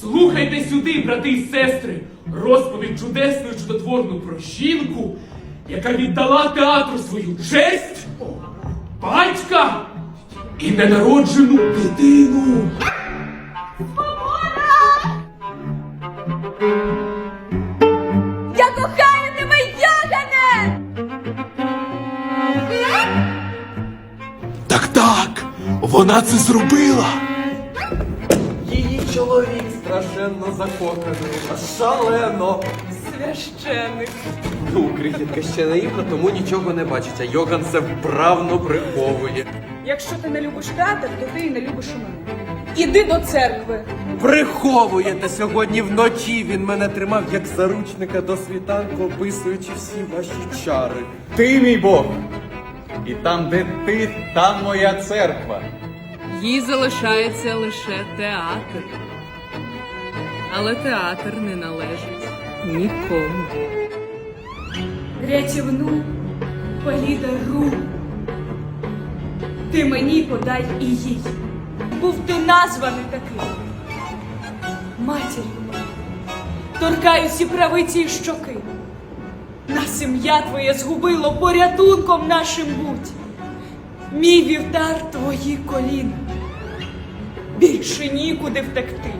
Слухайте сюди, брати і сестри, розповідь чудесну і чудотворну про жінку, яка віддала театру свою честь, батька і ненароджену дитину. Я кохаю тебе, Йогане! Так так, вона це зробила. Чоловік страшенно закоханий, шалено. Священик. Ну, крихітка ще наївна, тому нічого не бачить, а Йоган це вправно приховує. Якщо ти не любиш театр, то ти і не любиш мене. Іди до церкви. Приховує та сьогодні вночі він мене тримав як заручника до світанку, описуючи всі ваші чари. Ти мій Бог. І там, де ти, там моя церква. Їй залишається лише театр. Але театр не належить нікому. Рятівну полідару. Ти мені подай і їй. Був ти названий таким. Матір'ю моєю, торкаюсь і правиці й щоки. Нас ім'я твоє згубило порятунком нашим будь. Мій вівтар твої коліна. Більше нікуди втекти.